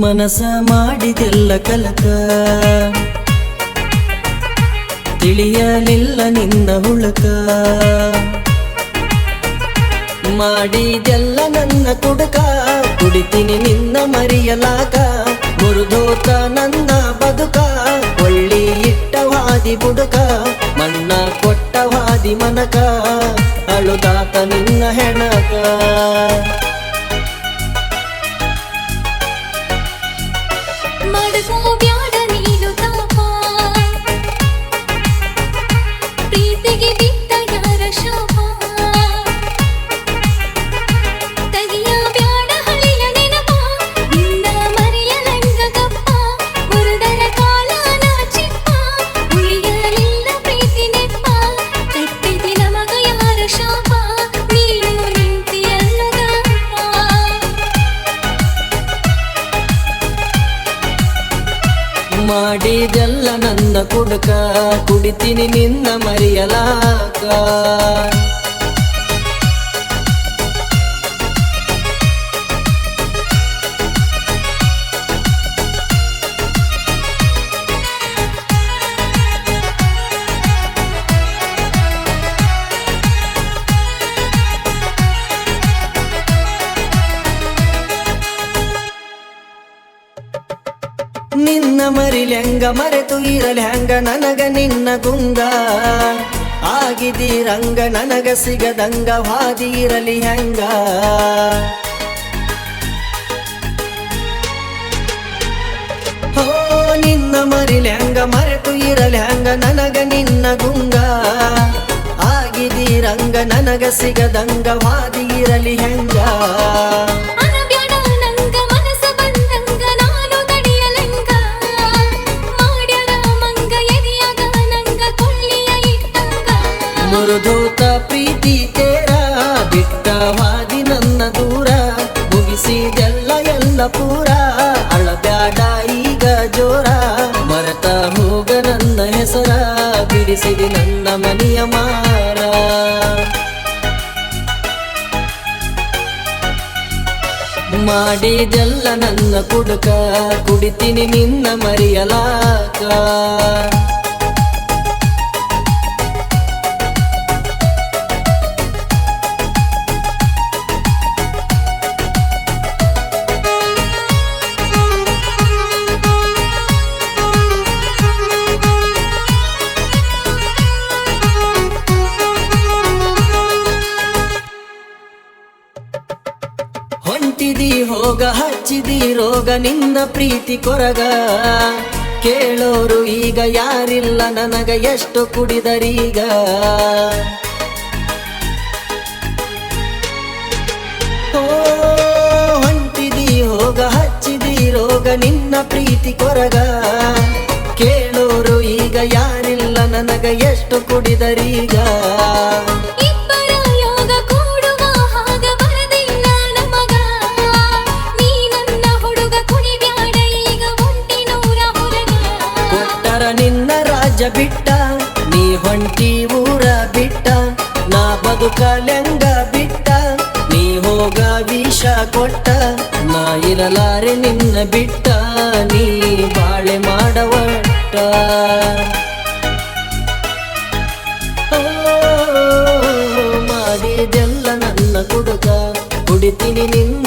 ಮನಸ ಮಾಡಿದೆಲ್ಲ ಕಲಕ. ತಿಳಿಯಲಿಲ್ಲ ನಿನ್ನ ಹುಳಕ. ಮಾಡಿದೆಲ್ಲ ನನ್ನ ಕುಡುಕ ಕುಡಿತೀನಿ ನಿನ್ನ ಮರಿಯಲಾಗ ಮುರಿದೋತ ನನ್ನ ಬದುಕ. ಒಳ್ಳಿ ಇಟ್ಟವಾದಿ ಬುಡುಕ. ಮಣ್ಣ ಕೊಟ್ಟವಾದಿ ಮನಕ. ಅಳುದಾತ ನಿನ್ನ ಹೆಣಕ. Cũng. ಮಾಡಿದೆಲ್ಲ ನನ್ನ ಕುಡುಕ ಕುಡಿತೀನಿ ನಿನ್ನ ಮರಿಯಲಾಕ. ನಿನ್ನ ಮರಿಲಿ ಹೆಂಗ ಮರೆತು ಇರಲಿ ಹಂಗ ನನಗ ನಿನ್ನ ಗುಂಗ ಆಗಿದ್ದೀರಂಗ? ನನಗ ಸಿಗದಂಗ ವಾದಿರಲಿ ಹೆಂಗ ಹೋ, ನಿನ್ನ ಹೆಂಗ ಮರೆತು ಇರಲಿ ಹಂಗ ನನಗ ನಿನ್ನ ಗುಂಗ ಆಗಿದ್ದೀರಂಗ? ನನಗ ಸಿಗದಂಗ ವಾದಿರಲಿ ಹೆಂಗ ಮುರುದೋತ ಪ್ರೀತಿ ತೇರ ಬಿಟ್ಟವಾದಿ ನನ್ನ ದೂರ, ಮುಗಿಸಿದೆಲ್ಲ ಎಲ್ಲ ಪೂರ. ಅಳಬ್ಯಾಡ ಈಗ ಜೋರ, ಮರೆತ ಮೂಗ ನನ್ನ ಹೆಸರ, ಬಿಡಿಸಿದಿ ನನ್ನ ಮನೆಯ ಮಾರ. ಮಾಡಿದೆಲ್ಲ ನನ್ನ ಕುಡುಕ, ಕುಡಿತೀನಿ ನಿನ್ನ ಮರಿಯಲಾಕ. ಹೊಂಟಿದಿ ಹೋಗ, ಹಚ್ಚಿದಿ ರೋಗ ನಿನ್ನ ಪ್ರೀತಿ ಕೊರಗ. ಕೇಳೋರು ಈಗ ಯಾರಿಲ್ಲ, ನನಗ ಎಷ್ಟು ಕುಡಿದರೀಗ. ಹೊಂಟಿದಿ ಹೋಗ, ಹಚ್ಚಿದಿ ರೋಗ, ನಿನ್ನ ಪ್ರೀತಿ ಕೊರಗ. ಕೇಳೋರು ಈಗ ಯಾರಿಲ್ಲ, ನನಗ ಎಷ್ಟು ಕುಡಿದರೀಗ. ನಿನ್ನ ರಾಜ ಬಿಟ್ಟ, ನೀ ಹೊಂಟಿ ಊರ ಬಿಟ್ಟ, ನಾ ಬದುಕಲೆಂಗ ಬಿಟ್ಟ, ನೀ ಹೋಗ ವಿಷ ಕೊಟ್ಟ, ನಾ ಇರಲಾರೆ ನಿನ್ನ ಬಿಟ್ಟ, ನೀ ಬಾಳೆ ಮಾಡವಟ್ಟ. ಮಾಡಿದೆಲ್ಲ ನನ್ನ ಕುಡುಕ, ಕುಡಿತೀನಿ ನಿನ್ನ